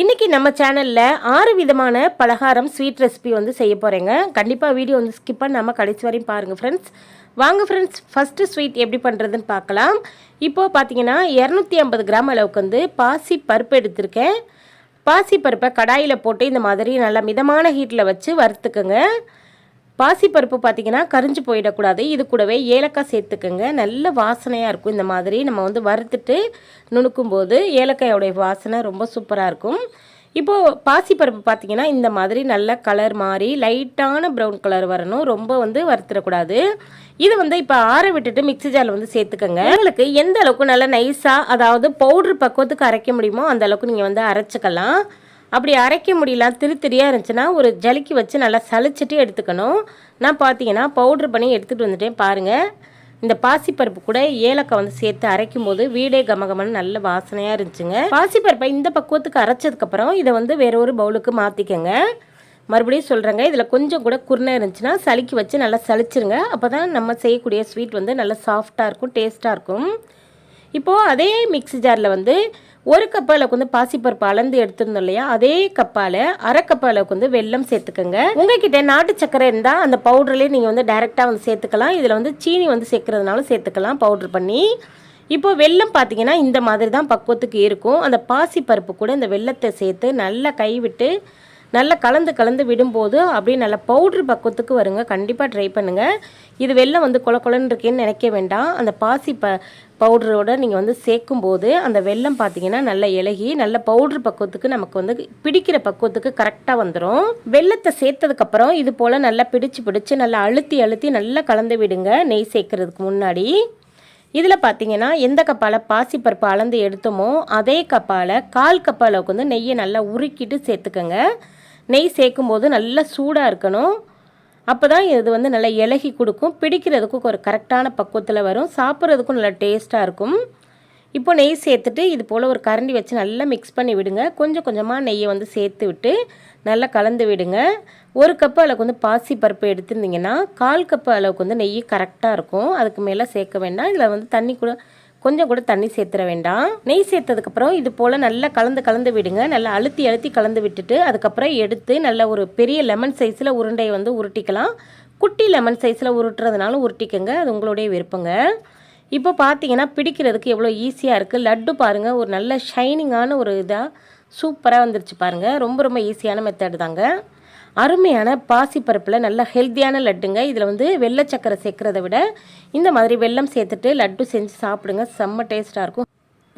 இன்றைக்கி நம்ம சேனலில் ஆறு விதமான பலகாரம் ஸ்வீட் ரெசிபி வந்து செய்ய போகிறேங்க கண்டிப்பாக வீடியோ வந்து ஸ்கிப் பண்ணாமல் கடைசி வரையும் பாருங்கள் ஃப்ரெண்ட்ஸ் வாங்க ஃப்ரெண்ட்ஸ் ஃபஸ்ட்டு ஸ்வீட் எப்படி பண்ணுறதுன்னு பார்க்கலாம். இப்போது பார்த்தீங்கன்னா இரநூத்தி ஐம்பது கிராம் அளவுக்கு வந்து பாசி பருப்பு எடுத்திருக்கேன். பாசி பருப்பை கடாயில் போட்டு இந்த மாதிரி நல்லா மிதமான ஹீட்டில் வச்சு வறுத்துக்குங்க. பாசிப்பருப்பு பார்த்தீங்கன்னா கரிஞ்சு போயிடக்கூடாது. இது கூடவே ஏலக்காய் சேர்த்துக்கோங்க. நல்ல வாசனையாக இருக்கும் இந்த மாதிரி. நம்ம வந்து வறுத்துட்டு நுணுக்கும் போது ஏலக்காயோடைய வாசனை ரொம்ப சூப்பராக இருக்கும். இப்போது பாசிப்பருப்பு பார்த்தீங்கன்னா இந்த மாதிரி நல்ல கலர் மாறி லைட்டான ப்ரௌன் கலர் வரணும். ரொம்ப வந்து வறுத்துடக்கூடாது. இது வந்து இப்போ ஆற விட்டுட்டு மிக்ஸி ஜாரில் வந்து சேர்த்துக்கோங்க. உங்களுக்கு எந்த அளவுக்கு நல்லா நைஸாக அதாவது பவுட்ரு பக்குவத்துக்கு அரைக்க முடியுமோ அந்த அளவுக்கு நீங்கள் வந்து அரைச்சிக்கலாம். அப்படி அரைக்க முடியல திருத்திரியாக இருந்துச்சுன்னா ஒரு ஜலிக்கு வச்சு நல்லா சலிச்சிட்டு எடுத்துக்கணும். நான் பார்த்தீங்கன்னா பவுட்ரு பண்ணி எடுத்துகிட்டு வந்துட்டேன் பாருங்கள் இந்த பாசிப்பருப்பு கூட ஏலக்காய் வந்து சேர்த்து அரைக்கும் போது வீடே கமகமன்னு நல்ல வாசனையாக இருந்துச்சுங்க. பாசிப்பருப்பை இந்த பக்குவத்துக்கு அரைச்சதுக்கப்புறம் இதை வந்து வேற ஒரு பவுலுக்கு மாற்றிக்கங்க மறுபடியும் சொல்கிறேங்க இதில் கொஞ்சம் கூட குருணை இருந்துச்சுன்னா சளிக்கு வச்சு நல்லா சளிச்சிருங்க. அப்போ தான் நம்ம செய்யக்கூடிய ஸ்வீட் வந்து நல்லா சாஃப்டாக இருக்கும் டேஸ்ட்டாக இருக்கும். இப்போது அதே மிக்ஸி ஜாரில் வந்து ஒரு கப் அளவுக்கு வந்து பாசிப்பருப்பு அளந்து எடுத்திருந்தோம் இல்லையா? அதே கப்பால அரை கப் அளவுக்கு வந்து வெல்லம் சேர்த்துக்கோங்க. உங்ககிட்ட நாட்டு சக்கரை இருந்தால் அந்த பவுடர்லேயே நீங்கள் வந்து டைரெக்டாக வந்து சேர்த்துக்கலாம். இதில் வந்து சீனி வந்து சேர்க்கறதுனாலும் சேர்த்துக்கலாம் பவுடர் பண்ணி. இப்போ வெல்லம் பார்த்தீங்கன்னா இந்த மாதிரி தான் பக்குவத்துக்கு இருக்கும். அந்த பாசிப்பருப்பு கூட இந்த வெல்லத்தை சேர்த்து நல்லா கைவிட்டு நல்லா கலந்து கலந்து விடும்போது அப்படியே நல்லா பவுட்ரு பக்குவத்துக்கு வருங்க. கண்டிப்பாக ட்ரை பண்ணுங்கள் இது வெள்ளம் வந்து கொல கொலன்னு இருக்கேன்னு நினைக்க வேண்டாம். அந்த பாசி ப பவுடரோட நீங்கள் வந்து சேர்க்கும் போது அந்த வெல்லம் பார்த்தீங்கன்னா நல்லா இலகி நல்ல பவுட்ரு பக்குவத்துக்கு நமக்கு வந்து பிடிக்கிற பக்குவத்துக்கு கரெக்டாக வந்துடும் வெள்ளத்தை சேர்த்ததுக்கப்புறம் இது போல் நல்லா பிடிச்சு பிடிச்சு நல்லா அழுத்தி அழுத்தி நல்லா கலந்து விடுங்க. நெய் சேர்க்கறதுக்கு முன்னாடி. இதில் பார்த்தீங்கன்னா எந்த கப்பால் பாசிப்பருப்பு அளந்து எடுத்தோமோ அதே கப்பால் கால் கப்பால் வந்து நெய்யை நல்லா உருக்கிட்டு சேர்த்துக்கோங்க. நெய் சேர்க்கும் போது நல்லா சூடாக இருக்கணும். அப்போ தான் இது வந்து நல்லா இலகி கொடுக்கும். பிடிக்கிறதுக்கும் ஒரு கரெக்டான பக்குவத்தில் வரும். சாப்பிட்றதுக்கும் நல்லா டேஸ்ட்டாக இருக்கும். இப்போ நெய் சேர்த்துட்டு இது போல் ஒரு கரண்டி வச்சு நல்லா மிக்ஸ் பண்ணி விடுங்க. கொஞ்சம் கொஞ்சமாக நெய்யை வந்து சேர்த்து விட்டு நல்லா கலந்து விடுங்க. ஒரு கப்பு அளவுக்கு வந்து பாசி பருப்பு எடுத்திருந்தீங்கன்னா கால் கப்பு அளவுக்கு வந்து நெய் கரெக்டாக இருக்கும். அதுக்கு மேலே சேர்க்க வேண்டாம். இதில் வந்து தண்ணி கூட கொஞ்சம் கூட தண்ணி சேர்த்துற வேண்டாம். நெய் சேர்த்ததுக்கப்புறம் இது போல் நல்லா கலந்து கலந்து விடுங்க. நல்லா அழுத்தி அழுத்தி கலந்து விட்டுட்டு அதுக்கப்புறம் எடுத்து நல்ல ஒரு பெரிய லெமன் சைஸில் உருண்டையை வந்து உருட்டிக்கலாம். குட்டி லெமன் சைஸில் உருட்டுறதுனாலும் உருட்டிக்கங்க. அது உங்களுடைய விருப்பங்க. இப்போ பார்த்தீங்கன்னா பிடிக்கிறதுக்கு எவ்வளோ ஈஸியாக இருக்குது லட்டு பாருங்கள் ஒரு நல்ல ஷைனிங்கான ஒரு இதாக சூப்பராக வந்துருச்சு பாருங்கள் ரொம்ப ரொம்ப ஈஸியான மெத்தட் தாங்க. அருமையான பாசிப்பருப்பில் நல்ல ஹெல்த்தியான லட்டுங்க. இதில் வந்து வெள்ளை சக்கரை சேர்க்குறத விட இந்த மாதிரி வெல்லம் சேர்த்துட்டு லட்டு செஞ்சு சாப்பிடுங்க. செம்ம டேஸ்ட்டாக இருக்கும்.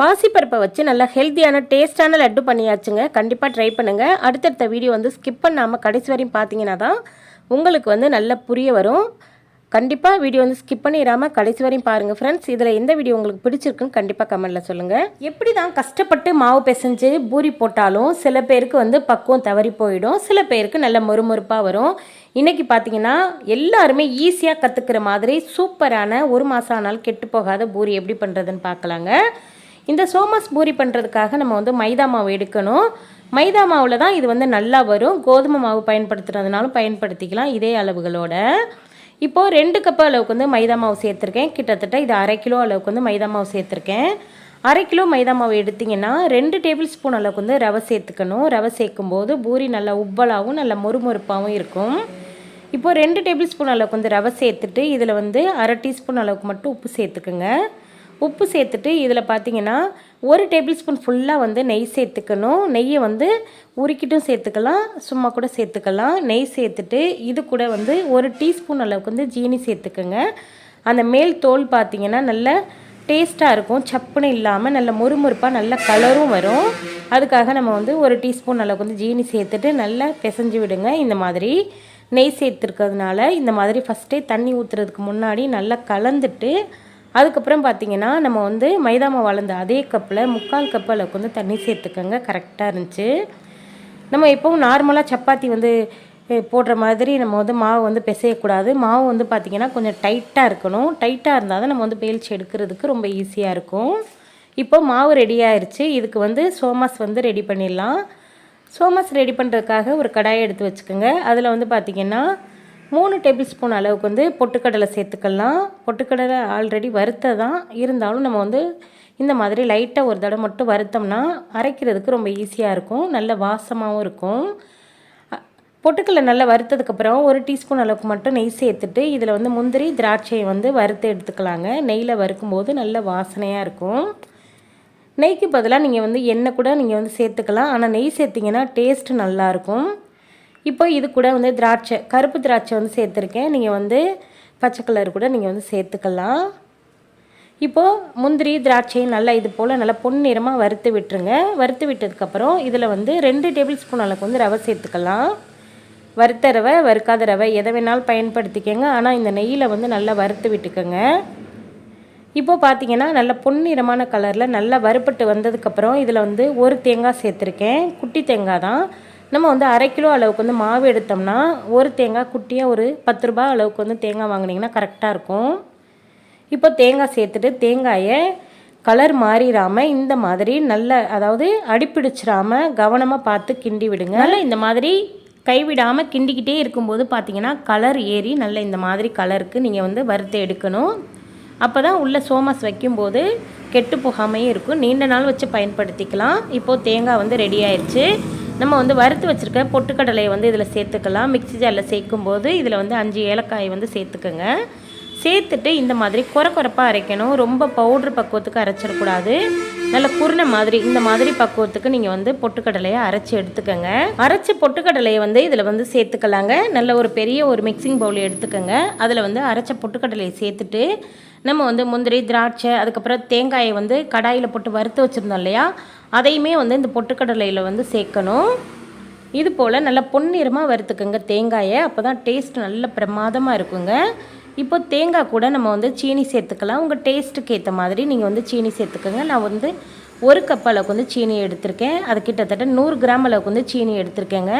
பாசிப்பருப்பை வச்சு நல்லா ஹெல்த்தியான டேஸ்ட்டான லட்டு பண்ணியாச்சுங்க. கண்டிப்பாக ட்ரை பண்ணுங்கள் அடுத்தடுத்த வீடியோ வந்து ஸ்கிப் பண்ணாமல் கடைசி வரையும் பார்த்தீங்கன்னா தான் உங்களுக்கு வந்து நல்லா புரிய வரும். கண்டிப்பாக வீடியோ வந்து ஸ்கிப் பண்ணிடாமல் கடைசி வரையும் பாருங்கள் ஃப்ரெண்ட்ஸ் இதில் எந்த வீடியோ உங்களுக்கு பிடிச்சிருக்குன்னு கண்டிப்பாக கமெண்ட்டில் சொல்லுங்கள் எப்படி தான் கஷ்டப்பட்டு மாவு பிசைஞ்சு பூரி போட்டாலும் சில பேருக்கு வந்து பக்குவம் தவறி போயிடும். சில பேருக்கு நல்ல மொறுமொறுப்பாக வரும். இன்றைக்கி பார்த்தீங்கன்னா எல்லாருமே ஈஸியாக கற்றுக்கிற மாதிரி சூப்பரான ஒரு மாதம் ஆனாலும் கெட்டு போகாத பூரி எப்படி பண்ணுறதுன்னு பார்க்கலாங்க இந்த சோமாஸ் பூரி பண்ணுறதுக்காக நம்ம வந்து மைதா மாவு எடுக்கணும். மைதா மாவில் தான் இது வந்து நல்லா வரும். கோதுமை மாவு பயன்படுத்துகிறதுனாலும் பயன்படுத்திக்கலாம். இதே அளவுகளோட. இப்போது ரெண்டு கப் அளவுக்கு வந்து மைதா மாவு சேர்த்துருக்கேன். கிட்டத்தட்ட இது அரை கிலோ அளவுக்கு வந்து மைதா மாவு சேர்த்துருக்கேன். அரை கிலோ மைதா மாவு எடுத்திங்கன்னா ரெண்டு டேபிள் ஸ்பூன் அளவுக்கு வந்து ரவை சேர்த்துக்கணும். ரவை சேர்க்கும்போது பூரி நல்லா உப்பலாகவும் நல்லா மொறுமொறுப்பாகவும் இருக்கும். இப்போது ரெண்டு டேபிள் ஸ்பூன் அளவுக்கு வந்து ரவை சேர்த்துட்டு இதில் வந்து அரை டீஸ்பூன் அளவுக்கு மட்டும் உப்பு சேர்த்துக்குங்க. உப்பு சேர்த்துட்டு இதில் பார்த்தீங்கன்னா ஒரு டேபிள் ஸ்பூன் ஃபுல்லாக வந்து நெய் சேர்த்துக்கணும். நெய்யை வந்து உருக்கிட்டும் சேர்த்துக்கலாம். சும்மா கூட சேர்த்துக்கலாம். நெய் சேர்த்துட்டு இது கூட வந்து ஒரு டீஸ்பூன் அளவுக்கு வந்து ஜீனி சேர்த்துக்கோங்க. அந்த மேல் தோல் பார்த்தீங்கன்னா நல்ல டேஸ்ட்டாக இருக்கும். சப்புன்னு இல்லாமல் நல்ல முறுமுறுப்பாக நல்ல கலரும் வரும். அதுக்காக நம்ம வந்து ஒரு டீஸ்பூன் அளவுக்கு வந்து ஜீனி சேர்த்துட்டு நல்லா பிசைஞ்சு விடுங்க. இந்த மாதிரி நெய் சேர்த்துருக்கிறதுனால இந்த மாதிரி ஃபஸ்ட்டே தண்ணி ஊற்றுறதுக்கு முன்னாடி நல்லா கலந்துட்டு அதுக்கப்புறம் பார்த்தீங்கன்னா நம்ம வந்து மைதா மாவு வளர்ந்த அதே கப்பில் முக்கால் கப் அளவுக்கு வந்து தண்ணி சேர்த்துக்கோங்க. கரெக்டாக இருந்துச்சு. நம்ம எப்போவும் நார்மலாக சப்பாத்தி வந்து போடுற மாதிரி நம்ம வந்து மாவு வந்து பிசையக்கூடாது. மாவு வந்து பார்த்திங்கன்னா கொஞ்சம் டைட்டாக இருக்கணும். டைட்டாக இருந்தால் தான் நம்ம வந்து பேல்ச்சி எடுக்கிறதுக்கு ரொம்ப ஈஸியாக இருக்கும். இப்போ மாவு ரெடி ஆயிடுச்சு இதுக்கு வந்து சோமாஸ் வந்து ரெடி பண்ணிடலாம். சோமாஸ் ரெடி பண்ணுறதுக்காக ஒரு கடாயை எடுத்து வச்சுக்கோங்க. அதில் வந்து பார்த்திங்கன்னா மூணு டேபிள் ஸ்பூன் அளவுக்கு வந்து பொட்டுக்கடலை சேர்த்துக்கலாம். பொட்டுக்கடலை ஆல்ரெடி வறுத்த தான் இருந்தாலும் நம்ம வந்து இந்த மாதிரி லைட்டாக ஒரு தடவை மட்டும் வறுத்தோம்னா அரைக்கிறதுக்கு ரொம்ப ஈஸியாக இருக்கும். நல்ல வாசமாகவும் இருக்கும். பொட்டுக்கடலை நல்லா வறுத்ததுக்கப்புறம் ஒரு டீஸ்பூன் அளவுக்கு மட்டும் நெய் சேர்த்துட்டு இதில் வந்து முந்திரி திராட்சையை வந்து வறுத்து எடுத்துக்கலாங்க. நெய்யில் வறுக்கும்போது நல்ல வாசனையாக இருக்கும். நெய்க்கு பதிலாக நீங்கள் வந்து எண்ணெய் கூட நீங்கள் வந்து சேர்த்துக்கலாம். ஆனால் நெய் சேர்த்திங்கன்னா டேஸ்ட்டு நல்லாயிருக்கும் இப்போ இது கூட வந்து திராட்சை கருப்பு திராட்சை வந்து சேர்த்துருக்கேன். நீங்கள் வந்து பச்சை கலர் கூட நீங்கள் வந்து சேர்த்துக்கலாம். இப்போது முந்திரி திராட்சை நல்லா இது போல் நல்லா பொன்னிறமாக வறுத்து விட்டுருங்க. வறுத்து விட்டதுக்கப்புறம் இதில் வந்து ரெண்டு டேபிள் ஸ்பூன் அளவுக்கு வந்து ரவை சேர்த்துக்கலாம். வறுத்த ரவை வறுக்காத ரவை எதை வேணாலும் பயன்படுத்திக்கங்க. ஆனால் இந்த நெய்யில் வந்து நல்லா வறுத்து விட்டுக்கோங்க. இப்போது பார்த்தீங்கன்னா நல்ல பொன்னிறமான கலரில் நல்லா வறுப்பட்டு வந்ததுக்கப்புறம் இதில் வந்து ஒரு தேங்காய் சேர்த்துருக்கேன். குட்டி தேங்காய் தான். நம்ம வந்து அரை கிலோ அளவுக்கு வந்து மாவு எடுத்தோம்னா ஒரு தேங்காய் குட்டியாக ஒரு பத்து ரூபாய் அளவுக்கு வந்து தேங்காய் வாங்கினீங்கன்னா கரெக்டாக இருக்கும். இப்போ தேங்காய் சேர்த்துட்டு தேங்காயை கலர் மாறிடாமல் இந்த மாதிரி நல்ல அதாவது அடிப்பிடிச்சிடாமல் கவனமாக பார்த்து கிண்டி விடுங்க. நல்லா இந்த மாதிரி கைவிடாமல் கிண்டிக்கிட்டே இருக்கும்போது பார்த்தீங்கன்னா கலர் ஏறி நல்ல இந்த மாதிரி கலருக்கு நீங்கள் வந்து வறுத்து எடுக்கணும். அப்போ தான் உள்ளே சோமாஸ் வைக்கும்போது கெட்டு போகாமையும் இருக்கும். நீண்ட நாள் வச்சு பயன்படுத்திக்கலாம். இப்போது தேங்காய் வந்து ரெடி ஆயிடுச்சு நம்ம வந்து வறுத்து வச்சுருக்க பொட்டுக்கடலையை வந்து இதில் சேர்த்துக்கலாம். மிக்ஸி ஜாரில் சேர்க்கும்போது இதில் வந்து அஞ்சு ஏலக்காய் வந்து சேர்த்துக்கோங்க. சேர்த்துட்டு இந்த மாதிரி குறை குறைப்பாக அரைக்கணும். ரொம்ப பவுட்ரு பக்குவத்துக்கு அரைச்சிடக்கூடாது. நல்ல குருணை மாதிரி இந்த மாதிரி பக்குவத்துக்கு நீங்கள் வந்து பொட்டுக்கடலையை அரைச்சி எடுத்துக்கோங்க. அரைச்சி பொட்டுக்கடலையை வந்து இதில் வந்து சேர்த்துக்கலாங்க. நல்ல ஒரு பெரிய ஒரு மிக்சிங் பவுல் எடுத்துக்கோங்க. அதில் வந்து அரைச்ச பொட்டுக்கடலையை சேர்த்துட்டு நம்ம வந்து முந்திரி திராட்சை அதுக்கப்புறம் தேங்காயை வந்து கடாயில் போட்டு வறுத்து வச்சுருந்தோம் இல்லையா? அதையுமே வந்து இந்த பொட்டுக்கடலையில் வந்து சேர்க்கணும். இது போல் நல்லா பொன்னிறமாக வறுத்துக்கோங்க தேங்காயை. அப்போ தான் டேஸ்ட் நல்ல பிரமாதமாக இருக்குங்க. இப்போ தேங்காய் கூட நம்ம வந்து சீனி சேர்த்துக்கலாம். உங்கள் டேஸ்ட்டுக்கு ஏற்ற மாதிரி நீங்கள் வந்து சீனி சேர்த்துக்கோங்க. நான் வந்து ஒரு கப் அளவுக்கு வந்து சீனி எடுத்திருக்கேன். அது கிட்டத்தட்ட நூறு கிராம் அளவுக்கு வந்து சீனி எடுத்திருக்கேங்க.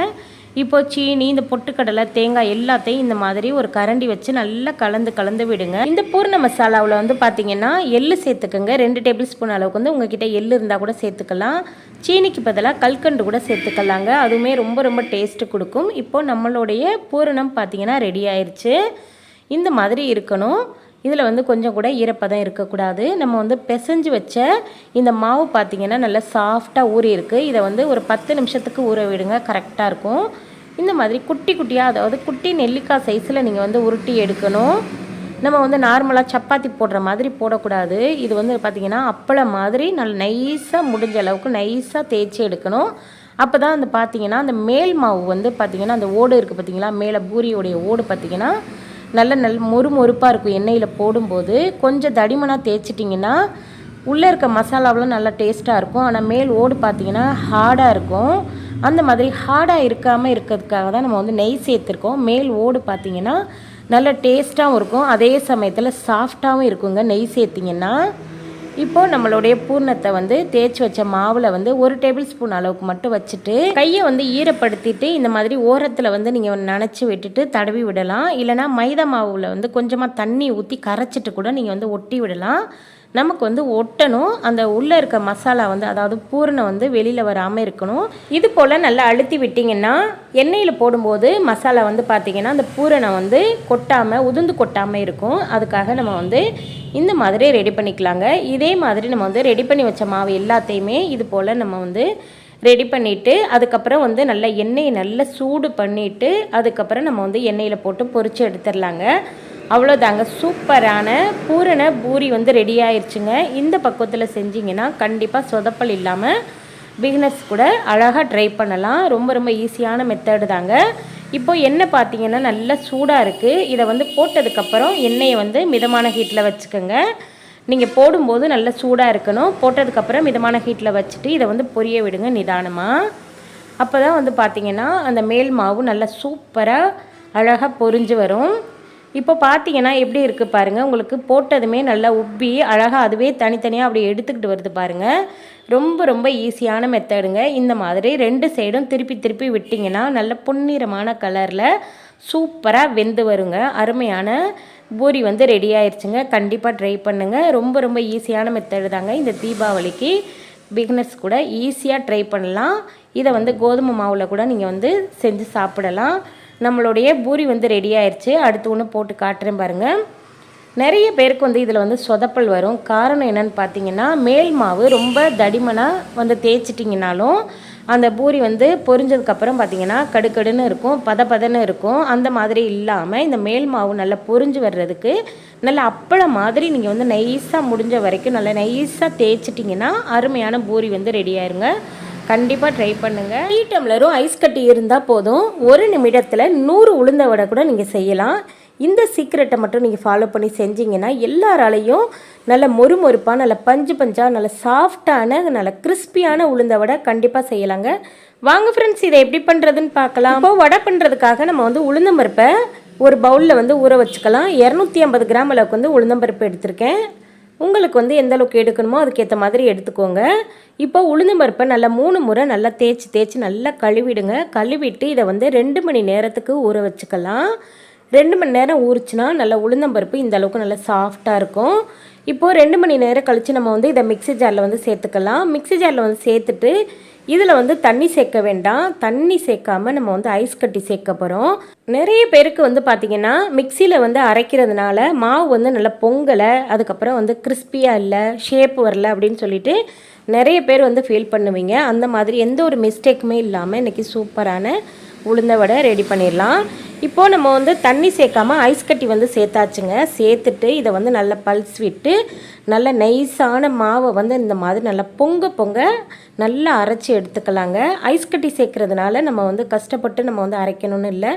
இப்போ சீனி இந்த பொட்டுக்கடலை தேங்காய் எல்லாத்தையும் இந்த மாதிரி ஒரு கரண்டி வச்சு நல்லா கலந்து கலந்து விடுங்க. இந்த பூர்ண மசாலாவில் வந்து பார்த்தீங்கன்னா எள்ளு சேர்த்துக்கோங்க. ரெண்டு டேபிள் ஸ்பூன் அளவுக்கு வந்து உங்ககிட்ட எள்ளு இருந்தால் கூட சேர்த்துக்கலாம். சீனிக்கு பதிலாக கல்கண்டு கூட சேர்த்துக்கலாங்க. அதுவுமே ரொம்ப ரொம்ப டேஸ்ட்டு கொடுக்கும். இப்போ நம்மளுடைய பூரணம் பார்த்தீங்கன்னா ரெடி ஆயிடுச்சு இந்த மாதிரி இருக்கணும். இதில் வந்து கொஞ்சம் கூட ஈரப்பதம் இருக்கக்கூடாது. நம்ம வந்து பிசைஞ்சு வச்ச இந்த மாவு பார்த்தீங்கன்னா நல்லா சாஃப்டாக ஊறி இருக்குது இதை வந்து ஒரு பத்து நிமிஷத்துக்கு ஊற விடுங்க. கரெக்டாக இருக்கும். இந்த மாதிரி குட்டி குட்டியாக அதாவது குட்டி நெல்லிக்காய் சைஸில் நீங்கள் வந்து உருட்டி எடுக்கணும். நம்ம வந்து நார்மலாக சப்பாத்தி போடுற மாதிரி போடக்கூடாது. இது வந்து பார்த்திங்கன்னா அப்பளம் மாதிரி நல்ல நைஸாக முடிஞ்ச அளவுக்கு நைஸாக தேய்ச்சி எடுக்கணும். அப்போ தான் அந்த பார்த்திங்கன்னா அந்த மேல் மாவு வந்து பார்த்திங்கன்னா அந்த ஓடு இருக்குது பார்த்தீங்களா மேலே பூரியோடைய ஓடு பார்த்திங்கன்னா நல்ல நல் மொறு மொறுப்பாக இருக்கும் எண்ணெயில் போடும்போது கொஞ்சம் தடிமனாக தேய்ச்சிட்டிங்கன்னா உள்ளே இருக்க மசாலாவெலாம் நல்லா டேஸ்ட்டாக இருக்கும். ஆனால் மேல் ஓடு பார்த்தீங்கன்னா ஹார்டாக இருக்கும். அந்த மாதிரி ஹார்டாக இருக்காமல் இருக்கிறதுக்காக தான் நம்ம வந்து நெய் சேர்த்துருக்கோம். மேல் ஓடு பார்த்தீங்கன்னா நல்ல டேஸ்ட்டாகவும் இருக்கும். அதே சமயத்தில் சாஃப்டாகவும் இருக்குங்க நெய் சேர்த்திங்கன்னா. இப்போது நம்மளுடைய பூர்ணத்தை வந்து தேய்ச்சி வச்ச மாவில் வந்து ஒரு டேபிள் ஸ்பூன் அளவுக்கு மட்டும் வச்சுட்டு கையை வந்து ஈரப்படுத்திட்டு இந்த மாதிரி ஓரத்தில் வந்து நீங்கள் நினச்சி விட்டுட்டு தடவி விடலாம். இல்லைனா மைதா மாவில் வந்து கொஞ்சமாக தண்ணி ஊற்றி கரைச்சிட்டு கூட நீங்கள் வந்து ஒட்டி விடலாம். நமக்கு வந்து ஒட்டணும். அந்த உள்ளே இருக்க மசாலா வந்து அதாவது பூரணம் வந்து வெளியில் வராமல் இருக்கணும். இது போல் நல்லா அழுத்தி விட்டிங்கன்னா எண்ணெயில் போடும்போது மசாலா வந்து பார்த்திங்கன்னா அந்த பூரணம் வந்து கொட்டாமல் உதிர்ந்து கொட்டாமல் இருக்கும். அதுக்காக நம்ம வந்து இந்த மாதிரி ரெடி பண்ணிக்கலாங்க. இதே மாதிரி நம்ம வந்து ரெடி பண்ணி வச்ச மாவு எல்லாத்தையுமே இது போல் நம்ம வந்து ரெடி பண்ணிவிட்டு அதுக்கப்புறம் வந்து நல்லா எண்ணெயை நல்லா சூடு பண்ணிவிட்டு அதுக்கப்புறம் நம்ம வந்து எண்ணெயில் போட்டு பொரித்து எடுத்துடலாங்க. அவ்வளோதாங்க. சூப்பரான பூரண பூரி வந்து ரெடி ஆயிடுச்சுங்க இந்த பக்குவத்தில் செஞ்சிங்கன்னா கண்டிப்பாக சொதப்பல் இல்லாமல் பிகினர்ஸ் கூட அழகாக ட்ரை பண்ணலாம். ரொம்ப ரொம்ப ஈஸியான மெத்தடு தாங்க. இப்போ எண்ணெய் பார்த்தீங்கன்னா நல்லா சூடாக இருக்குது இதை வந்து போட்டதுக்கப்புறம் எண்ணெயை வந்து மிதமான ஹீட்டில் வச்சுக்கோங்க. நீங்கள் போடும்போது நல்லா சூடாக இருக்கணும். போட்டதுக்கப்புறம் மிதமான ஹீட்டில் வச்சுட்டு இதை வந்து பொரிய விடுங்க நிதானமாக அப்போ தான் வந்து பார்த்திங்கன்னா அந்த மேல் மாவு நல்லா சூப்பராக அழகாக பொரிஞ்சு வரும். இப்போ பார்த்தீங்கன்னா எப்படி இருக்குது பாருங்கள் உங்களுக்கு போட்டதுமே நல்லா உப்பி அழகாக அதுவே தனித்தனியாக அப்படி எடுத்துக்கிட்டு வருது பாருங்கள் ரொம்ப ரொம்ப ஈஸியான மெத்தடுங்க இந்த மாதிரி ரெண்டு சைடும் திருப்பி திருப்பி விட்டிங்கன்னா நல்ல பொன்னிறமான கலரில் சூப்பராக வெந்து வருங்க. அருமையான பூரி வந்து ரெடி ஆயிடுச்சுங்க கண்டிப்பாக ட்ரை பண்ணுங்கள் ரொம்ப ரொம்ப ஈஸியான மெத்தடு தாங்க. இந்த தீபாவளிக்கு பிகினர்ஸ் கூட ஈஸியாக ட்ரை பண்ணலாம். இதை வந்து கோதுமை மாவில் கூட நீங்கள் வந்து செஞ்சு சாப்பிடலாம். நம்மளுடைய பூரி வந்து ரெடி ஆயிடுச்சு அடுத்து ஒன்று போட்டு காட்டுறேன் பாருங்கள் நிறைய பேருக்கு வந்து இதில் வந்து சொதப்பல் வரும். காரணம் என்னன்னு பார்த்தீங்கன்னா மேல் மாவு ரொம்ப தடிமனாக வந்து தேய்ச்சிட்டிங்கனாலும் அந்த பூரி வந்து பொரிஞ்சதுக்கப்புறம் பார்த்தீங்கன்னா கடுக்கடுன்னு இருக்கும் பத பதன்னு இருக்கும். அந்த மாதிரி இல்லாமல் இந்த மேல் மாவு நல்லா பொரிஞ்சு வர்றதுக்கு நல்ல அப்பளம் மாதிரி நீங்கள் வந்து நைஸாக முடிஞ்ச வரைக்கும் நல்லா நைஸாக தேய்ச்சிட்டிங்கன்னா அருமையான பூரி வந்து ரெடி ஆயிருங்க. கண்டிப்பாக ட்ரை பண்ணுங்கள் டீ டம்ளரும் ஐஸ் கட்டி இருந்தால் போதும். ஒரு நிமிடத்தில் நூறு உளுந்த வடை கூட நீங்கள் செய்யலாம். இந்த சீக்ரெட்டை மட்டும் நீங்கள் ஃபாலோ பண்ணி செஞ்சீங்கன்னா எல்லாராலையும் நல்ல மொறுமொறுப்பாக நல்ல பஞ்சு பஞ்சாக நல்ல சாஃப்டான நல்ல கிறிஸ்பியான உளுந்த வடை கண்டிப்பாக செய்யலாங்க. வாங்க ஃப்ரெண்ட்ஸ் இதை எப்படி பண்ணுறதுன்னு பார்க்கலாம். இப்போ வடை பண்ணுறதுக்காக நம்ம வந்து உளுந்தம்பருப்பை ஒரு பவுலில் வந்து ஊற வச்சுக்கலாம். இரநூத்தி ஐம்பது கிராம் அளவுக்கு வந்து உளுந்தம்பருப்பு எடுத்திருக்கேன். உங்களுக்கு வந்து எந்த அளவுக்கு எடுக்கணுமோ அதுக்கேற்ற மாதிரி எடுத்துக்கோங்க. இப்போ உளுந்தம்பருப்பை நல்லா மூணு முறை நல்லா தேய்ச்சி தேய்ச்சி நல்லா கழுவிடுங்க. கழுவிட்டு இதை வந்து ரெண்டு மணி நேரத்துக்கு ஊற வச்சுக்கலாம். ரெண்டு மணி நேரம் ஊறிச்சுன்னா நல்லா உளுந்தம்பருப்பு இந்த அளவுக்கு நல்லா சாஃப்டாக இருக்கும். இப்போது ரெண்டு மணி நேரம் கழித்து நம்ம வந்து இதை மிக்ஸி ஜாரில் வந்து சேர்த்துக்கலாம். மிக்ஸி ஜாரில் வந்து சேர்த்துட்டு இதில் வந்து தண்ணி சேர்க்க வேண்டாம். தண்ணி சேர்க்காம நம்ம வந்து ஐஸ் கட்டி சேர்க்க போகிறோம் நிறைய பேருக்கு வந்து பார்த்திங்கன்னா மிக்சியில் வந்து அரைக்கிறதுனால மாவு வந்து நல்லா பொங்கலை அதுக்கப்புறம் வந்து கிறிஸ்பியாக இல்லை ஷேப் வரல அப்படின்னு சொல்லிட்டு நிறைய பேர் வந்து ஃபீல் பண்ணுவீங்க. அந்த மாதிரி எந்த ஒரு மிஸ்டேக்குமே இல்லாமல் இன்றைக்கி சூப்பரான உளுந்த வடை ரெடி பண்ணிடலாம். இப்போது நம்ம வந்து தண்ணி சேர்க்காம ஐஸ் கட்டி வந்து சேர்த்தாச்சுங்க. சேர்த்துட்டு இதை வந்து நல்லா பல்ஸ் விட்டு நல்ல நைஸான மாவை வந்து இந்த மாதிரி நல்லா பொங்க பொங்க நல்லா அரைச்சி எடுத்துக்கலாங்க. ஐஸ் கட்டி சேர்க்கறதுனால நம்ம வந்து கஷ்டப்பட்டு நம்ம வந்து அரைக்கணும்னு இல்லை.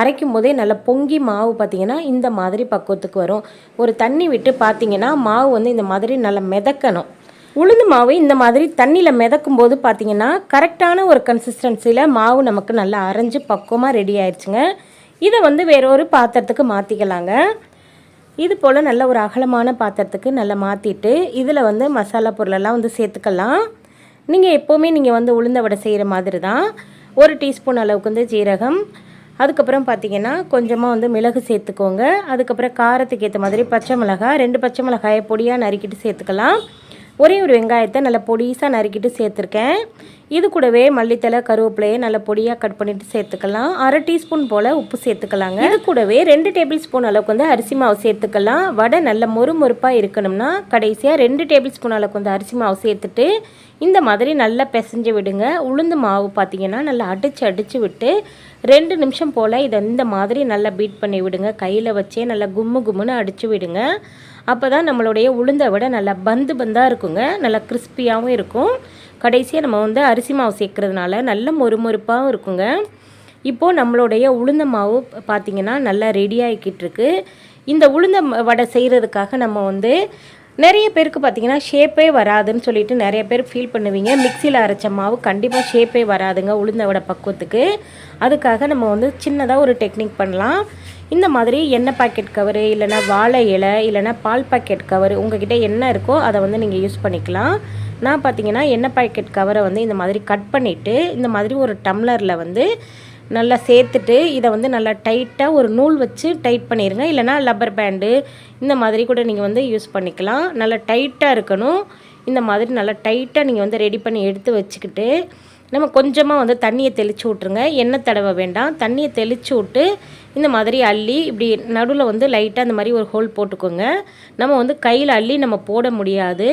அரைக்கும் போதே நல்லா பொங்கி மாவு பார்த்திங்கன்னா இந்த மாதிரி பக்குவத்துக்கு வரும். ஒரு தண்ணி விட்டு பார்த்தீங்கன்னா மாவு வந்து இந்த மாதிரி நல்லா மிதக்கணும். உளுந்து மாவு இந்த மாதிரி தண்ணியில் மிதக்கும் போது பார்த்தீங்கன்னா கரெக்டான ஒரு கன்சிஸ்டன்சியில் மாவு நமக்கு நல்லா அரைஞ்சு பக்குவமாக ரெடி ஆயிடுச்சுங்க இதை வந்து வேறொரு பாத்திரத்துக்கு மாற்றிக்கலாங்க இது போல் நல்ல ஒரு அகலமான பாத்திரத்துக்கு நல்லா மாற்றிட்டு இதில் வந்து மசாலா பொருளெல்லாம் வந்து சேர்த்துக்கலாம். நீங்கள் எப்போவுமே நீங்கள் வந்து உளுந்த வடை செய்கிற மாதிரி தான் ஒரு டீஸ்பூன் அளவுக்கு வந்து ஜீரகம். அதுக்கப்புறம் பார்த்தீங்கன்னா கொஞ்சமாக வந்து மிளகு சேர்த்துக்கோங்க. அதுக்கப்புறம் காரத்துக்கு ஏற்ற மாதிரி பச்சை மிளகாய் ரெண்டு பச்சை மிளகாயை பொடியாக நறுக்கிட்டு சேர்த்துக்கலாம். ஒரே ஒரு வெங்காயத்தை நல்லா பொடிசாக நறுக்கிட்டு சேர்த்துருக்கேன். இது கூடவே மல்லித்தலை கருவேப்பிலையை நல்லா பொடியாக கட் பண்ணிட்டு சேர்த்துக்கலாம். அரை டீஸ்பூன் போல் உப்பு சேர்த்துக்கலாங்க. இது கூடவே ரெண்டு டேபிள் ஸ்பூன் அளவுக்கு வந்து அரிசி மாவு சேர்த்துக்கலாம். வடை நல்ல மொறு மொறுப்பாக இருக்கணும்னா கடைசியாக ரெண்டு டேபிள் ஸ்பூன் அளவுக்கு வந்து அரிசி மாவு சேர்த்துட்டு இந்த மாதிரி நல்லா பிசைஞ்சு விடுங்க. உளுந்து மாவு பார்த்தீங்கன்னா நல்லா அடித்து அடித்து விட்டு ரெண்டு நிமிஷம் போல் இதை இந்த மாதிரி நல்லா பீட் பண்ணி விடுங்க. கையில் வச்சே நல்லா கும்மு கும்முன்னு அடித்து விடுங்க. அப்போ தான் நம்மளுடைய உளுந்தை விட நல்லா பந்து பந்தாக இருக்குங்க. நல்லா கிறிஸ்பியாகவும் இருக்கும். கடைசியாக நம்ம வந்து அரிசி மாவு சேர்க்கறதுனால நல்ல மொறுமொறுப்பாகவும் இருக்குங்க. இப்போது நம்மளுடைய உளுந்த மாவு பார்த்திங்கன்னா நல்லா ரெடி ஆகிக்கிட்டு இருக்கு. இந்த உளுந்த வடை செய்கிறதுக்காக நம்ம வந்து நிறைய பேருக்கு பார்த்தீங்கன்னா ஷேப்பே வராதுன்னு சொல்லிட்டு நிறைய பேர் ஃபீல் பண்ணுவீங்க. மிக்சியில் அரைச்ச மாவு கண்டிப்பாக ஷேப்பே வராதுங்க உளுந்த வடை பக்குவத்துக்கு. அதுக்காக நம்ம வந்து சின்னதாக ஒரு டெக்னிக் பண்ணலாம். இந்த மாதிரி எண்ணெய் பாக்கெட் கவரு இல்லைனா வாழை இலை இல்லைனா பால் பாக்கெட் கவர் உங்ககிட்ட என்ன இருக்கோ அதை வந்து நீங்கள் யூஸ் பண்ணிக்கலாம். நான் பார்த்தீங்கன்னா எண்ணெய் பாக்கெட் கவரை வந்து இந்த மாதிரி கட் பண்ணிவிட்டு இந்த மாதிரி ஒரு டம்ளரில் வந்து நல்லா சேர்த்துட்டு இதை வந்து நல்லா டைட்டாக ஒரு நூல் வச்சு டைட் பண்ணிடுங்க இல்லைனா லப்பர் பேண்டு இந்த மாதிரி கூட நீங்கள் வந்து யூஸ் பண்ணிக்கலாம். நல்லா டைட்டாக இருக்கணும். இந்த மாதிரி நல்லா டைட்டாக நீங்கள் வந்து ரெடி பண்ணி எடுத்து வச்சுக்கிட்டு நம்ம கொஞ்சமாக வந்து தண்ணியை தெளித்து விட்ருங்க எண்ணெய் தடவை வேண்டாம். தண்ணியை தெளித்து விட்டு இந்த மாதிரி அள்ளி இப்படி நடுவில் வந்து லைட்டாக இந்த மாதிரி ஒரு ஹோல் போட்டுக்கோங்க. நம்ம வந்து கையில் அள்ளி நம்ம போட முடியாது.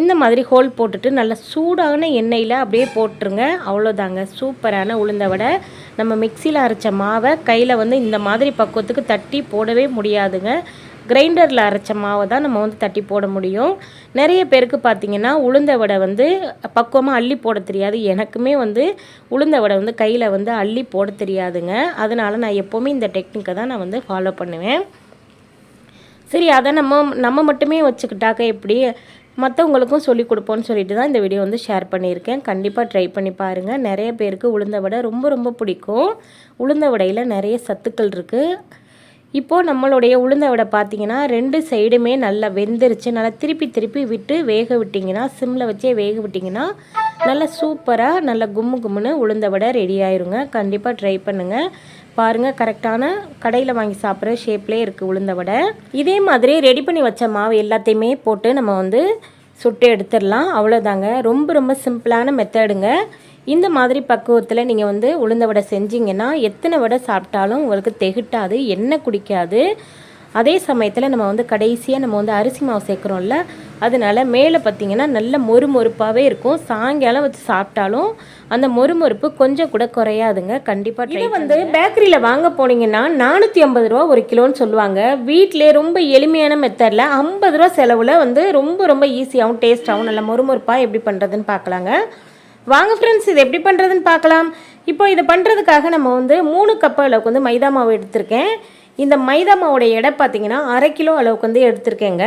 இந்த மாதிரி ஹோல் போட்டுட்டு நல்ல சூடான எண்ணெயில் அப்படியே போட்டுருங்க. அவ்வளோதாங்க சூப்பரான உளுந்த வடை. நம்ம மிக்சியில் அரைச்ச மாவை கையில் வந்து இந்த மாதிரி பக்குவத்துக்கு தட்டி போடவே முடியாதுங்க. கிரைண்டரில் அரைச்ச மாவை தான் நம்ம வந்து தட்டி போட முடியும். நிறைய பேருக்கு பார்த்தீங்கன்னா உளுந்த வடை வந்து பக்குவமாக அள்ளி போட தெரியாது. எனக்குமே வந்து உளுந்த வடை வந்து கையில் வந்து அள்ளி போட தெரியாதுங்க. அதனால் நான் எப்போவுமே இந்த டெக்னிக்கை தான் நான் வந்து ஃபாலோ பண்ணுவேன். சரி அதை நம்ம நம்ம மட்டுமே வச்சுக்கிட்டாக்க எப்படி? மற்றவங்களுக்கும் சொல்லி கொடுப்போம்னு சொல்லிட்டு தான் இந்த வீடியோ வந்து ஷேர் பண்ணியிருக்கேன். கண்டிப்பாக ட்ரை பண்ணி பாருங்கள் நிறைய பேருக்கு உளுந்த வடை ரொம்ப ரொம்ப பிடிக்கும். உளுந்த வடையில் நிறைய சத்துக்கள் இருக்குது இப்போது நம்மளுடைய உளுந்த வடை பார்த்தீங்கன்னா ரெண்டு சைடுமே நல்லா வெந்துருச்சு. நல்லா திருப்பி திருப்பி விட்டு வேக விட்டிங்கன்னா சிம்மில் வச்சே வேக விட்டிங்கன்னா நல்லா சூப்பராக நல்லா கும்மு கும்முன்னு உளுந்த வடை ரெடி ஆயிருங்க. கண்டிப்பாக ட்ரை பண்ணுங்கள் பாருங்கள் கரெக்டான கடையில் வாங்கி சாப்பிட்ற ஷேப்லேயே இருக்குது உளுந்த வடை. இதே மாதிரி ரெடி பண்ணி வச்ச மாவு எல்லாத்தையுமே போட்டு நம்ம வந்து சுட்டு எடுத்துடலாம். அவ்வளோதாங்க ரொம்ப ரொம்ப சிம்பிளான மெத்தடுங்க இந்த மாதிரி பக்குவத்தில் நீங்கள் வந்து உளுந்த வடை செஞ்சீங்கன்னா எத்தனை வடை சாப்பிட்டாலும் உங்களுக்கு தெகிட்டாது எண்ணெய் குடிக்காது. அதே சமயத்தில் நம்ம வந்து கடைசியாக நம்ம வந்து அரிசி மாவு சேர்க்குறோம்ல அதனால மேலே பார்த்தீங்கன்னா நல்ல மொறு மொறுப்பாகவே இருக்கும். சாயங்காலம் வச்சு சாப்பிட்டாலும் அந்த மொறுமொறுப்பு கொஞ்சம் கூட குறையாதுங்க. கண்டிப்பாக இது வந்து பேக்கரியில் வாங்க போனீங்கன்னா நானூற்றி ஐம்பது ரூபா ஒரு கிலோன்னு சொல்லுவாங்க. வீட்டிலே ரொம்ப எளிமையான மெத்தடில் ஐம்பது ரூபா செலவில் வந்து ரொம்ப ரொம்ப ஈஸியாகவும் டேஸ்ட்டாகவும் நல்ல மொறுமொறுப்பாக எப்படி பண்ணுறதுன்னு பார்க்கலாங்க வாங்க ஃப்ரெண்ட்ஸ் இது எப்படி பண்ணுறதுன்னு பார்க்கலாம். இப்போ இதை பண்ணுறதுக்காக நம்ம வந்து மூணு கப்பு அளவுக்கு வந்து மைதா மாவு எடுத்திருக்கேன். இந்த மைதா மாவுடைய எடை பார்த்தீங்கன்னா அரை கிலோ அளவுக்கு வந்து எடுத்திருக்கேங்க.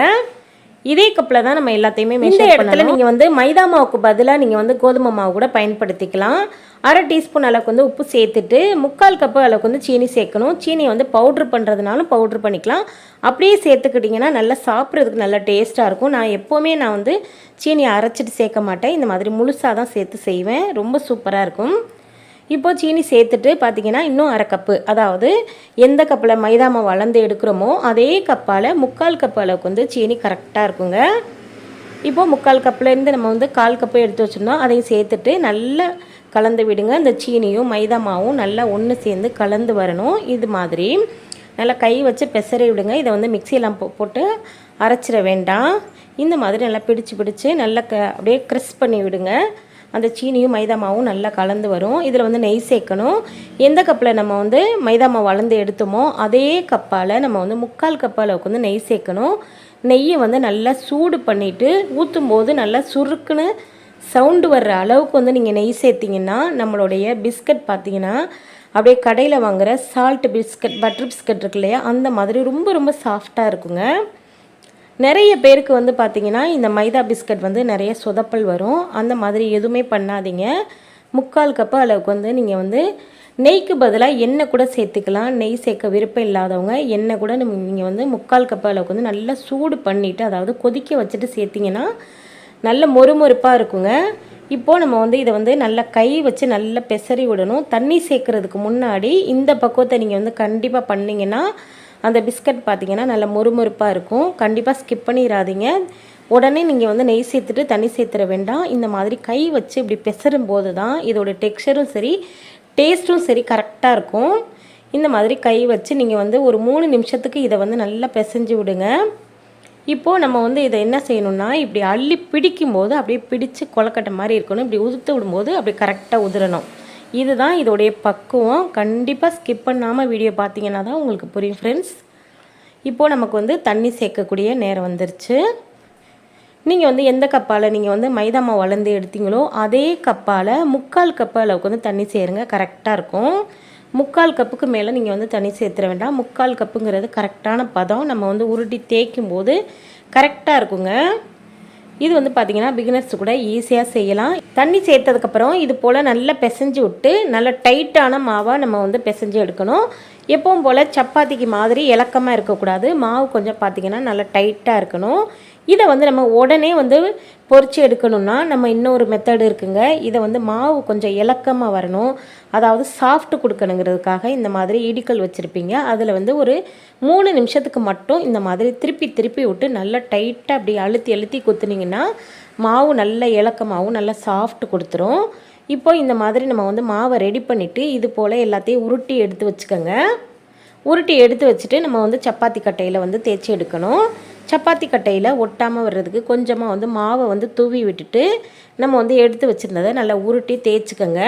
இதே கப்பில் தான் நம்ம எல்லாத்தையுமே இந்த இடத்துல நீங்கள் வந்து மைதா மாவுக்கு பதிலாக நீங்கள் வந்து கோதுமை மாவு கூட பயன்படுத்திக்கலாம். அரை டீஸ்பூன் அளவுக்கு வந்து உப்பு சேர்த்துட்டு முக்கால் கப்பு அளவுக்கு வந்து சீனி சேர்க்கணும். சீனியை வந்து பவுட்ரு பண்ணுறதுனாலும் பவுட்ரு பண்ணிக்கலாம். அப்படியே சேர்த்துக்கிட்டிங்கன்னா நல்லா சாப்பிட்றதுக்கு நல்லா டேஸ்ட்டாக இருக்கும். நான் எப்போவுமே நான் வந்து சீனியை அரைச்சிட்டு சேர்க்க மாட்டேன். இந்த மாதிரி முழுசாக தான் சேர்த்து செய்வேன். ரொம்ப சூப்பராக இருக்கும். இப்போது சீனி சேர்த்துட்டு பார்த்தீங்கன்னா இன்னும் அரை கப்பு அதாவது எந்த கப்பில் மைதா மாவு வளர்ந்து எடுக்கிறோமோ அதே கப்பால் முக்கால் கப்பு அளவுக்கு வந்து சீனி கரெக்டாக இருக்குங்க. இப்போது முக்கால் கப்லேருந்து நம்ம வந்து கால் கப்பு எடுத்து வச்சுருந்தோம். அதையும் சேர்த்துட்டு நல்லா கலந்து விடுங்க. இந்த சீனியும் மைதா மாவும் நல்லா ஒன்று சேர்ந்து கலந்து வரணும். இது மாதிரி நல்லா கை வச்சு பெசரி விடுங்க. இதை வந்து மிக்சியெல்லாம் போ போட்டு அரைச்சிட வேண்டாம். இந்த மாதிரி நல்லா பிடிச்சு பிடிச்சு நல்லா க அப்படியே க்ரெஸ் பண்ணி விடுங்க. அந்த சீனியும் மைதா மாவும் நல்லா கலந்து வரும். இதில் வந்து நெய் சேர்க்கணும். எந்த கப்பில் நம்ம வந்து மைதா மாவு வளர்ந்து எடுத்தோமோ அதே கப்பால் நம்ம வந்து முக்கால் கப் அளவுக்கு வந்து நெய் சேர்க்கணும். நெய்யை வந்து நல்லா சூடு பண்ணிவிட்டு ஊற்றும் போது நல்லா சுருக்குன்னு சவுண்டு வர்ற அளவுக்கு வந்து நீங்கள் நெய் சேர்த்திங்கன்னா நம்மளுடைய பிஸ்கட் பார்த்தீங்கன்னா அப்படியே கடையில் வாங்குகிற சால்ட் பிஸ்கட் பட்டர் பிஸ்கட் இருக்கு இல்லையா அந்த மாதிரி ரொம்ப ரொம்ப சாஃப்டாக இருக்குங்க. நிறைய பேருக்கு வந்து பார்த்திங்கன்னா இந்த மைதா பிஸ்கட் வந்து நிறைய சொதப்பல் வரும். அந்த மாதிரி எதுவுமே பண்ணாதீங்க. முக்கால் கப்பு அளவுக்கு வந்து நீங்கள் வந்து நெய்க்கு பதிலாக எண்ணெய் கூட சேர்த்துக்கலாம். நெய் சேர்க்க விருப்பம் இல்லாதவங்க எண்ணெய் கூட நீங்கள் வந்து முக்கால் கப்பு அளவுக்கு வந்து நல்லா சூடு பண்ணிவிட்டு அதாவது கொதிக்க வச்சுட்டு சேர்த்திங்கன்னா நல்ல மொறுமொறுப்பாக இருக்குங்க. இப்போது நம்ம வந்து இதை வந்து நல்லா கை வச்சு நல்லா பெசரி விடணும். தண்ணி சேர்க்குறதுக்கு முன்னாடி இந்த பக்குவத்தை நீங்கள் வந்து கண்டிப்பாக பண்ணிங்கன்னா அந்த பிஸ்கட் பார்த்தீங்கன்னா நல்லா மொறுமொறுப்பாக இருக்கும். கண்டிப்பாக ஸ்கிப் பண்ணிடாதீங்க உடனே நீங்கள் வந்து நெய் சேர்த்துட்டு தண்ணி சேர்த்துட வேண்டாம். இந்த மாதிரி கை வச்சு இப்படி பெசரும் போது தான் இதோட டெக்ஸ்சரும் சரி டேஸ்ட்டும் சரி கரெக்டாக இருக்கும். இந்த மாதிரி கை வச்சு நீங்கள் வந்து ஒரு மூணு நிமிஷத்துக்கு இதை வந்து நல்லா பிசைஞ்சு விடுங்க. இப்போது நம்ம வந்து இதை என்ன செய்யணும்னா இப்படி அள்ளி பிடிக்கும்போது அப்படியே பிடிச்சு கொலக்கட்டை மாதிரி இருக்கணும். இப்படி உதுத்து விடும்போது அப்படி கரெக்டாக உதிரணும். இதுதான் இதோடைய பக்குவம். கண்டிப்பாக ஸ்கிப் பண்ணாமல் வீடியோ பார்த்தீங்கன்னா தான் உங்களுக்கு புரியும் ஃப்ரெண்ட்ஸ் இப்போது நமக்கு வந்து தண்ணி சேர்க்கக்கூடிய நேரம் வந்துருச்சு. நீங்கள் வந்து எந்த கப்பால் நீங்கள் வந்து மைதா மாவு வளர்ந்து எடுத்தீங்களோ அதே கப்பால் முக்கால் கப்பு அளவுக்கு வந்து தண்ணி சேருங்க. கரெக்டாக இருக்கும். முக்கால் கப்புக்கு மேலே நீங்கள் வந்து தண்ணி சேர்த்துற வேண்டாம். முக்கால் கப்புங்கிறது கரெக்டான பதம். நம்ம வந்து உருட்டி தேய்க்கும் போது கரெக்டாக இருக்குங்க. இது வந்து பார்த்திங்கன்னா பிகினர்ஸ் கூட ஈஸியாக செய்யலாம். தண்ணி சேர்த்ததுக்கப்புறம் இது போல் நல்லா பிசைஞ்சு விட்டு நல்லா டைட்டான மாவாக நம்ம வந்து பிசைஞ்சு எடுக்கணும். எப்பவும் போல் சப்பாத்திக்கு மாதிரி இலக்கமாக இருக்கக்கூடாது. மாவு கொஞ்சம் பார்த்திங்கன்னா நல்லா டைட்டாக இருக்கணும். இதை வந்து நம்ம உடனே வந்து பொறிச்சு எடுக்கணும்னா நம்ம இன்னொரு மெத்தடு இருக்குங்க. இதை வந்து மாவு கொஞ்சம் இலக்கமாக வரணும். அதாவது சாஃப்ட் கொடுக்கணுங்கிறதுக்காக இந்த மாதிரி இடிக்கல் வச்சுருப்பீங்க. அதில் வந்து ஒரு மூணு நிமிஷத்துக்கு மட்டும் இந்த மாதிரி திருப்பி திருப்பி விட்டு நல்லா டைட்டாக அப்படி அழுத்தி அழுத்தி குத்துனீங்கன்னா மாவு நல்ல இலக்கமாகவும் நல்லா சாஃப்ட் கொடுத்துரும். இப்போ இந்த மாதிரி நம்ம வந்து மாவை ரெடி பண்ணிவிட்டு இது போல் எல்லாத்தையும் உருட்டி எடுத்து வச்சுக்கோங்க. உருட்டி எடுத்து வச்சுட்டு நம்ம வந்து சப்பாத்தி கட்டையில் வந்து தேய்ச்சி எடுக்கணும். சப்பாத்தி கட்டையில் ஒட்டாமல் வர்றதுக்கு கொஞ்சமாக வந்து மாவை வந்து தூவி விட்டுட்டு நம்ம வந்து எடுத்து வச்சுருந்ததை நல்லா உருட்டி தேய்ச்சிக்கோங்க.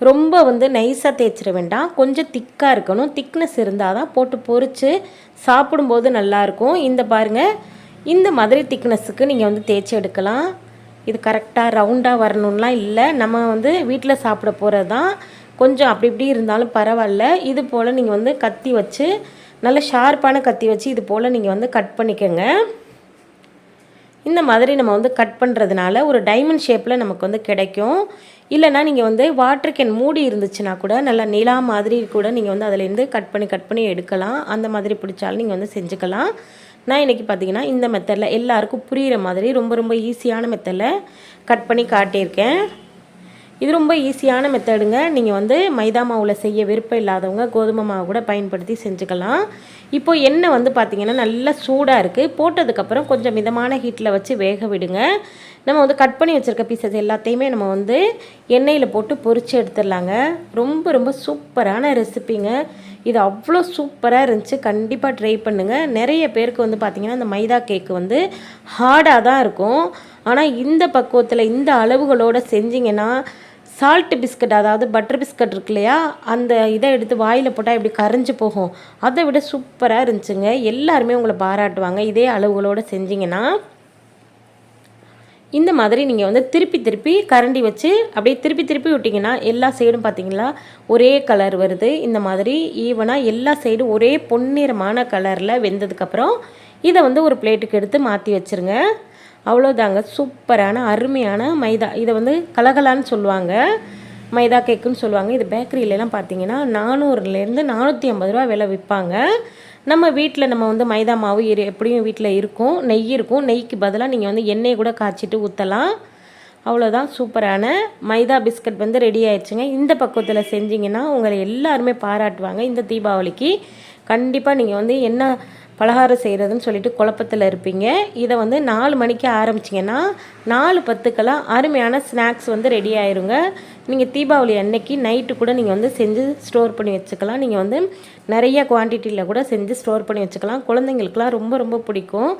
ரொம்ப வந்து நைஸாக தேய்ச்சிட வேண்டாம். கொஞ்சம் திக்காக இருக்கணும். திக்னஸ் இருந்தால் தான் போட்டு பொறிச்சு சாப்பிடும்போது நல்லாயிருக்கும் இந்த பாருங்கள் இந்த மாதிரி திக்னஸுக்கு நீங்கள் வந்து தேய்ச்சி எடுக்கலாம். இது கரெக்டாக ரவுண்டாக வரணும்லாம் இல்லை. நம்ம வந்து வீட்டில் சாப்பிட போகிறது தான் கொஞ்சம் அப்படி இப்படி இருந்தாலும் பரவாயில்ல. இது போல் நீங்கள் வந்து கத்தி வச்சு நல்ல ஷார்ப்பான கத்தி வச்சு இது போல் நீங்கள் வந்து கட் பண்ணிக்கோங்க. இந்த மாதிரி நம்ம வந்து கட் பண்ணுறதுனால ஒரு டைமண்ட் ஷேப்பில் நமக்கு வந்து கிடைக்கும். இல்லைனா நீங்கள் வந்து வாட்டர் கேன் மூடி இருந்துச்சுன்னா கூட நல்லா நிலா மாதிரி கூட நீங்கள் வந்து அதிலேருந்து கட் பண்ணி கட் பண்ணி எடுக்கலாம். அந்த மாதிரி பிடிச்சாலும் நீங்கள் வந்து செஞ்சுக்கலாம். நான் இன்றைக்கி பார்த்தீங்கன்னா இந்த மெத்தடில் எல்லாருக்கும் புரிகிற மாதிரி ரொம்ப ரொம்ப ஈஸியான மெத்தடில் கட் பண்ணி காட்டியிருக்கேன். இது ரொம்ப ஈஸியான மெத்தடுங்க. நீங்கள் வந்து மைதா மாவில் செய்ய விருப்பம் இல்லாதவங்க கோதுமை மாவு கூட பயன்படுத்தி செஞ்சுக்கலாம். இப்போது எண்ணெய் வந்து பார்த்திங்கன்னா நல்லா சூடாக இருக்குது போட்டதுக்கப்புறம் கொஞ்சம் மிதமான ஹீட்டில் வச்சு வேக விடுங்க. நம்ம வந்து கட் பண்ணி வச்சுருக்க பீசஸ் எல்லாத்தையுமே நம்ம வந்து எண்ணெயில் போட்டு பொரித்து எடுத்துடலாங்க. ரொம்ப ரொம்ப சூப்பரான ரெசிபிங்க இது அவ்வளோ சூப்பராக இருந்துச்சு. கண்டிப்பாக ட்ரை பண்ணுங்கள் நிறைய பேருக்கு வந்து பார்த்திங்கன்னா இந்த மைதா கேக்கு வந்து ஹார்டாக தான் இருக்கும். ஆனால் இந்த பக்குவத்தில் இந்த அளவுகளோடு செஞ்சிங்கன்னா சால்ட் பிஸ்கட் அதாவது பட்டர் பிஸ்கட் இருக்கு இல்லையா அந்த இதை எடுத்து வாயில் போட்டால் இப்படி கரைஞ்சி போகும். அதை விட சூப்பராக இருந்துச்சுங்க. எல்லாருமே உங்களை பாராட்டுவாங்க. இதே அளவுகளோடு செஞ்சிங்கன்னா இந்த மாதிரி நீங்கள் வந்து திருப்பி திருப்பி கரண்டி வச்சு அப்படியே திருப்பி திருப்பி விட்டிங்கன்னா எல்லா சைடும் பார்த்தீங்களா ஒரே கலர் வருது. இந்த மாதிரி ஈவனாக எல்லா சைடும் ஒரே பொன்னிறமான கலரில் வெந்ததுக்கப்புறம் இதை வந்து ஒரு பிளேட்டுக்கு எடுத்து மாற்றி வச்சுருங்க. அவ்வளோதாங்க சூப்பரான அருமையான மைதா. இதை வந்து கலகலான்னு சொல்லுவாங்க. மைதா கேக்குன்னு சொல்லுவாங்க. இது பேக்கரியிலலாம் பார்த்தீங்கன்னா நானூறுலேருந்து நானூற்றி ஐம்பது ரூபா விலை விற்பாங்க. நம்ம வீட்டில் நம்ம வந்து மைதா மாவு இரு எப்படியும் வீட்டில் இருக்கும். நெய் இருக்கும். நெய்க்கு பதிலாக நீங்கள் வந்து எண்ணெய் கூட காய்ச்சிட்டு ஊற்றலாம் அவ்வளோதான் சூப்பரான மைதா பிஸ்கட் வந்து ரெடி ஆயிடுச்சுங்க. இந்த பக்குவத்தில் செஞ்சிங்கன்னா உங்களை எல்லாருமே பாராட்டுவாங்க. இந்த தீபாவளிக்கு கண்டிப்பாக நீங்கள் வந்து என்ன பலகாரம் செய்கிறதுன்னு சொல்லிட்டு குழப்பத்தில் இருப்பீங்க. இதை வந்து நாலு மணிக்கு ஆரம்பிச்சிங்கன்னா நாலு பத்துக்கெல்லாம் அருமையான ஸ்நாக்ஸ் வந்து ரெடி ஆயிருங்க. நீங்கள் தீபாவளி அன்னைக்கு நைட்டு கூட நீங்கள் வந்து செஞ்சு ஸ்டோர் பண்ணி வச்சுக்கலாம். நீங்கள் வந்து நிறைய குவான்டிட்டியில் கூட செஞ்சு ஸ்டோர் பண்ணி வச்சுக்கலாம். குழந்தைங்களுக்குலாம் ரொம்ப ரொம்ப பிடிக்கும்.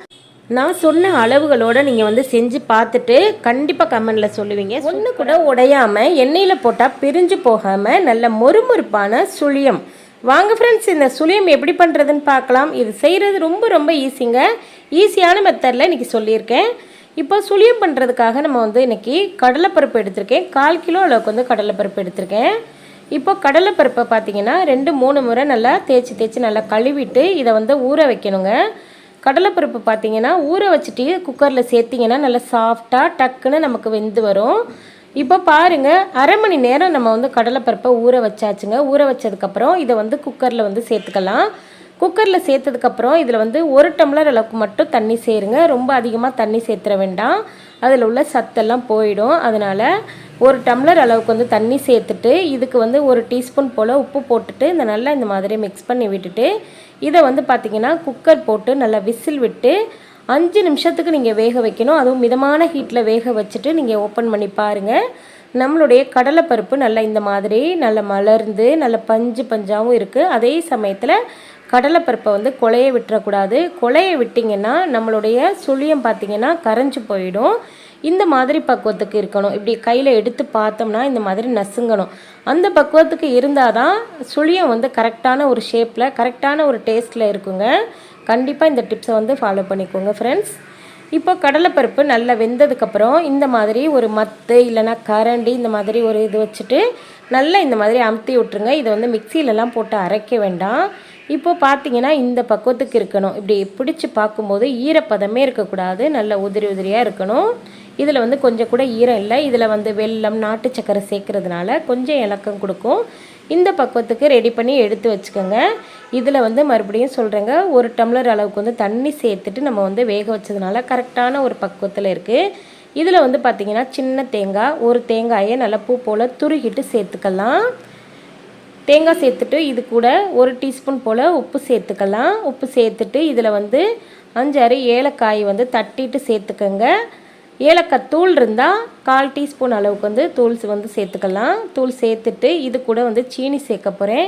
நான் சொன்ன அளவுகளோட நீங்கள் வந்து செஞ்சு பார்த்துட்டு கண்டிப்பாக கமெண்டில் சொல்லுவீங்க. ஒன்று கூட உடையாமல் எண்ணெயில் போட்டால் பிரிஞ்சு போகாமல் நல்ல மொறுமொறுப்பான சுழியம். வாங்க ஃப்ரெண்ட்ஸ் இந்த சுழியம் எப்படி பண்ணுறதுன்னு பார்க்கலாம். இது செய்கிறது ரொம்ப ரொம்ப ஈஸிங்க ஈஸியான மெத்தடில் இன்றைக்கி சொல்லியிருக்கேன். இப்போ சுழியம் பண்ணுறதுக்காக நம்ம வந்து இன்றைக்கி கடலைப்பருப்பு எடுத்திருக்கேன். கால் கிலோ அளவுக்கு வந்து கடலைப்பருப்பு எடுத்திருக்கேன். இப்போ கடலைப்பருப்பை பார்த்தீங்கன்னா ரெண்டு மூணு முறை நல்லா தேய்ச்சி தேய்ச்சி நல்லா கழுவிட்டு இதை வந்து ஊற வைக்கணுங்க. கடலைப்பருப்பு பார்த்தீங்கன்னா ஊற வச்சுட்டு குக்கரில் சேர்த்திங்கன்னா நல்லா சாஃப்டாக டக்குன்னு நமக்கு வெந்து வரும். இப்போ பாருங்கள் அரை மணி நேரம் நம்ம வந்து கடலைப்பருப்பை ஊற வச்சாச்சுங்க. ஊற வச்சதுக்கப்புறம் இதை வந்து குக்கரில் வந்து சேர்த்துக்கலாம். குக்கரில் சேர்த்ததுக்கப்புறம் இதில் வந்து ஒரு டம்ளர் அளவுக்கு மட்டும் தண்ணி சேருங்க. ரொம்ப அதிகமாக தண்ணி சேர்த்துற வேண்டாம். அதில் உள்ள சத்தெல்லாம் போயிடும். அதனால் ஒரு டம்ளர் அளவுக்கு வந்து தண்ணி சேர்த்துட்டு இதுக்கு வந்து ஒரு டீஸ்பூன் போல் உப்பு போட்டுட்டு இந்த நல்லா இந்த மாதிரி மிக்ஸ் பண்ணி விட்டுட்டு இதை வந்து பார்த்திங்கன்னா குக்கர் போட்டு நல்லா விசில் விட்டு அஞ்சு நிமிஷத்துக்கு நீங்கள் வேக வைக்கணும். அதுவும் மிதமான ஹீட்டில் வேக வச்சுட்டு நீங்கள் ஓப்பன் பண்ணி பாருங்கள் நம்மளுடைய கடலைப்பருப்பு நல்லா இந்த மாதிரி நல்லா மலர்ந்து நல்ல பஞ்சு பஞ்சாகவும் இருக்குது அதே சமயத்தில் கடலைப்பருப்பை வந்து கொலைய விட்டுறக்கூடாது. கொலைய விட்டிங்கன்னா நம்மளுடைய சுழியம் பார்த்திங்கன்னா கரைஞ்சி போயிடும். இந்த மாதிரி பக்குவத்துக்கு இருக்கணும். இப்படி கையில் எடுத்து பார்த்தோம்னா இந்த மாதிரி நசுங்கணும். அந்த பக்குவத்துக்கு இருந்தால் தான் சுழியம் வந்து கரெக்டான ஒரு ஷேப்பில் கரெக்டான ஒரு டேஸ்ட்டில் இருக்குங்க. கண்டிப்பாக இந்த டிப்ஸை வந்து ஃபாலோ பண்ணிக்கோங்க ஃப்ரெண்ட்ஸ் இப்போ கடலைப்பருப்பு நல்லா வெந்ததுக்கப்புறம் இந்த மாதிரி ஒரு மத்து இல்லைனா கரண்டி இந்த மாதிரி ஒரு இது வச்சுட்டு நல்லா இந்த மாதிரி அமுத்தி விட்ருங்க இதை வந்து மிக்சியிலலாம் போட்டு அரைக்க வேண்டாம். இப்போ பார்த்தீங்கன்னா இந்த பக்குவத்துக்கு இருக்கணும். இப்படி பிடிச்சி பார்க்கும்போது ஈரப்பதமே இருக்கக்கூடாது. நல்ல உதிரி உதிரியாக இருக்கணும். இதில் வந்து கொஞ்சம் கூட ஈரம் இல்லை. இதில் வந்து வெல்லம் நாட்டு சக்கரை சேர்க்கறதுனால கொஞ்சம் இலக்கம் கொடுக்கும். இந்த பக்குவத்துக்கு ரெடி பண்ணி எடுத்து வச்சுக்கோங்க. இதில் வந்து மறுபடியும் சொல்கிறேங்க ஒரு டம்ளர் அளவுக்கு வந்து தண்ணி சேர்த்துட்டு நம்ம வந்து வேக வச்சதுனால கரெக்டான ஒரு பக்குவத்தில் இருக்குது இதில் வந்து பார்த்திங்கன்னா சின்ன தேங்காய் ஒரு தேங்காயை நல்லா பூ போல் துருகிட்டு சேர்த்துக்கலாம். தேங்காய் சேர்த்துட்டு இது கூட ஒரு டீஸ்பூன் போல் உப்பு சேர்த்துக்கலாம். உப்பு சேர்த்துட்டு இதில் வந்து அஞ்சாறு ஏலக்காய் வந்து தட்டிட்டு சேர்த்துக்கோங்க. ஏலக்காய் தூள் இருந்தால் கால் டீஸ்பூன் அளவுக்கு வந்து தூள்ஸ் வந்து சேர்த்துக்கலாம். தூள் சேர்த்துட்டு இது கூட வந்து சீனி சேர்க்க போகிறேன்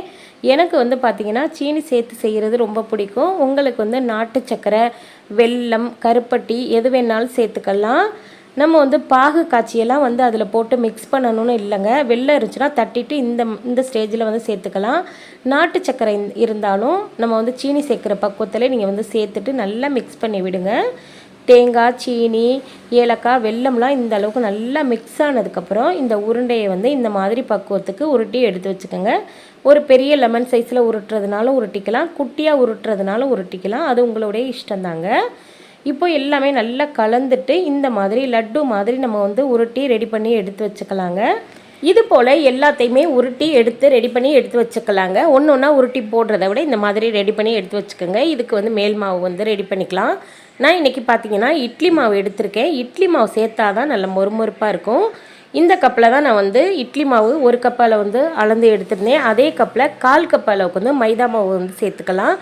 எனக்கு வந்து பார்த்திங்கன்னா சீனி சேர்த்து செய்கிறது ரொம்ப பிடிக்கும். உங்களுக்கு வந்து நாட்டு சக்கரை வெல்லம் கருப்பட்டி எது வேணாலும் சேர்த்துக்கலாம். நம்ம வந்து பாகு காய்ச்சியெல்லாம் வந்து அதில் போட்டு மிக்ஸ் பண்ணணும்னு இல்லைங்க. வெள்ளம் இருந்துச்சுன்னா தட்டிட்டு இந்த இந்த ஸ்டேஜில் வந்து சேர்த்துக்கலாம். நாட்டு சக்கரை இருந்தாலும் நம்ம வந்து சீனி சேர்க்குற பக்குவத்தில் நீங்கள் வந்து சேர்த்துட்டு நல்லா மிக்ஸ் பண்ணி விடுங்க. தேங்காய் சீனி ஏலக்காய் வெல்லம்லாம் இந்த அளவுக்கு நல்லா மிக்ஸ் ஆனதுக்கப்புறம் இந்த உருண்டையை வந்து இந்த மாதிரி பக்குவத்துக்கு உருட்டி எடுத்து வச்சுக்கோங்க. ஒரு பெரிய லெமன் சைஸில் உருட்டுறதுனாலும் உருட்டிக்கலாம். குட்டியாக உருட்டுறதுனாலும் உருட்டிக்கலாம். அது உங்களுடைய இஷ்டம்தாங்க இப்போ எல்லாமே நல்லா கலந்துட்டு இந்த மாதிரி லட்டு மாதிரி நம்ம வந்து உருட்டி ரெடி பண்ணி எடுத்து வச்சுக்கலாங்க. இது போல் எல்லாத்தையுமே உருட்டி எடுத்து ரெடி பண்ணி எடுத்து வச்சுக்கலாங்க. ஒன்று ஒன்றா உருட்டி போடுறத விட இந்த மாதிரி ரெடி பண்ணி எடுத்து வச்சுக்கோங்க. இதுக்கு வந்து மேல் மாவு வந்து ரெடி பண்ணிக்கலாம். நான் இன்றைக்கி பார்த்தீங்கன்னா இட்லி மாவு எடுத்திருக்கேன். இட்லி மாவு சேர்த்தா தான் நல்ல மொறுமொறுப்பாக இருக்கும். இந்த கப்பில் தான் நான் வந்து இட்லி மாவு ஒரு கப்பால் வந்து அளந்து எடுத்திருந்தேன். அதே கப்பில் கால் கப் அளவுக்கு வந்து மைதா மாவு வந்து சேர்த்துக்கலாம்.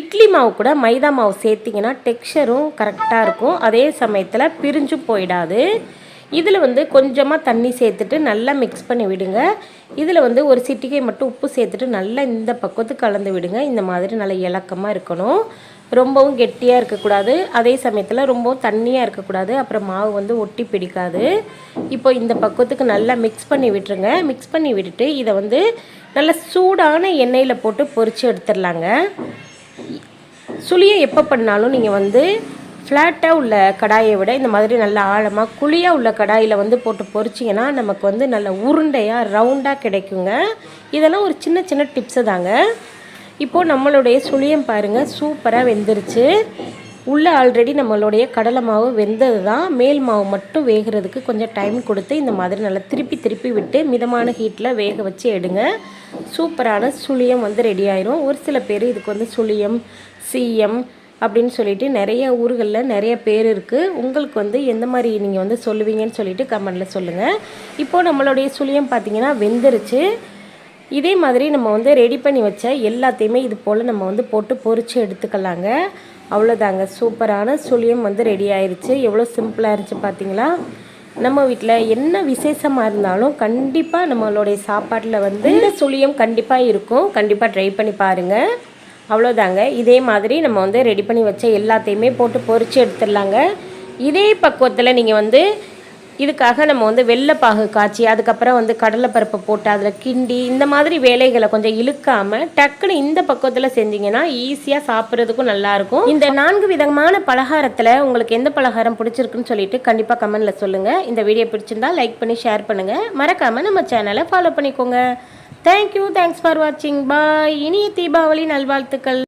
இட்லி மாவு கூட மைதா மாவு சேர்த்திங்கன்னா டெக்ஸ்சரும் கரெக்டாக இருக்கும். அதே சமயத்தில் பிரிஞ்சும் போயிடாது. இதில் வந்து கொஞ்சமாக தண்ணி சேர்த்துட்டு நல்லா மிக்ஸ் பண்ணி விடுங்க. இதில் வந்து ஒரு சிட்டிகை மட்டும் உப்பு சேர்த்துட்டு நல்லா இந்த பக்கத்துக்கு கலந்து விடுங்க. இந்த மாதிரி நல்லா இலக்கமாக இருக்கணும். ரொம்பவும் கெட்டியாக இருக்கக்கூடாது. அதே சமயத்தில் ரொம்பவும் தண்ணியாக இருக்கக்கூடாது. அப்புறம் மாவு வந்து ஒட்டி பிடிக்காது. இப்போ இந்த பக்குவத்துக்கு நல்லா மிக்ஸ் பண்ணி விட்டுருங்க. மிக்ஸ் பண்ணி விட்டுட்டு இதை வந்து நல்ல சூடான எண்ணெயில் போட்டு பொறிச்சு எடுத்துடலாங்க. சுழியை எப்போ பண்ணாலும் நீங்கள் வந்து ஃப்ளாட்டாக உள்ள கடாயை விட இந்த மாதிரி நல்ல ஆழமாக குழியாக உள்ள கடாயில் வந்து போட்டு பொறிச்சிங்கன்னா நமக்கு வந்து நல்ல உருண்டையாக ரவுண்டாக கிடைக்குங்க. இதெல்லாம் ஒரு சின்ன சின்ன டிப்ஸு தாங்க. இப்போது நம்மளுடைய சுழியம் பாருங்கள் சூப்பராக வெந்துருச்சு. உள்ளே ஆல்ரெடி நம்மளுடைய கடலை மாவு வெந்தது தான் மேல் மாவு மட்டும் வேகிறதுக்கு கொஞ்சம் டைம் கொடுத்து இந்த மாதிரி நல்லா திருப்பி திருப்பி விட்டு மிதமான ஹீட்டில் வேக வச்சு எடுங்க. சூப்பரான சுழியம் வந்து ரெடி ஆயிரும். ஒரு சில பேர் இதுக்கு வந்து சுழியம் சீயம் அப்படின்னு சொல்லிட்டு நிறைய ஊர்களில் நிறைய பேர் இருக்குது உங்களுக்கு வந்து எந்த மாதிரி நீங்கள் வந்து சொல்லுவீங்கன்னு சொல்லிட்டு கமெண்டில் சொல்லுங்கள் இப்போது நம்மளுடைய சுழியம் பார்த்தீங்கன்னா வெந்துருச்சு. இதே மாதிரி நம்ம வந்து ரெடி பண்ணி வச்ச எல்லாத்தையுமே இது போல் நம்ம வந்து போட்டு பொறிச்சு எடுத்துக்கலாங்க. அவ்வளோதாங்க சூப்பரான சுழியம் வந்து ரெடி ஆயிடுச்சு எவ்வளோ சிம்பிளாக இருந்துச்சு பார்த்தீங்களா நம்ம வீட்டில் என்ன விசேஷமாக இருந்தாலும் கண்டிப்பாக நம்மளுடைய சாப்பாட்டில் வந்து இந்த சுழியம் கண்டிப்பாக இருக்கும். கண்டிப்பாக ட்ரை பண்ணி பாருங்கள் அவ்வளோதாங்க இதே மாதிரி நம்ம வந்து ரெடி பண்ணி வச்ச எல்லாத்தையுமே போட்டு பொரித்து எடுத்துடலாங்க. இதே பக்குவத்தில் நீங்கள் வந்து இதுக்காக நம்ம வந்து வெள்ளைப்பாகு காய்ச்சி அதுக்கப்புறம் வந்து கடலைப்பருப்பை போட்டு அதில் கிண்டி இந்த மாதிரி வேலைகளை கொஞ்சம் இழுக்காமல் டக்குன்னு இந்த பக்குவத்தில் செஞ்சீங்கன்னா ஈஸியாக சாப்பிட்றதுக்கும் நல்லாயிருக்கும். இந்த நான்கு விதமான பலகாரத்தில் உங்களுக்கு எந்த பலகாரம் பிடிச்சிருக்குன்னு சொல்லிட்டு கண்டிப்பாக கமெண்டில் சொல்லுங்கள் இந்த வீடியோ பிடிச்சிருந்தா லைக் பண்ணி ஷேர் பண்ணுங்கள் மறக்காமல் நம்ம சேனலை ஃபாலோ பண்ணிக்கோங்க. தேங்க்யூ தேங்க்ஸ் ஃபார் வாட்சிங் பாய் இனிய தீபாவளி நல்வாழ்த்துக்கள்.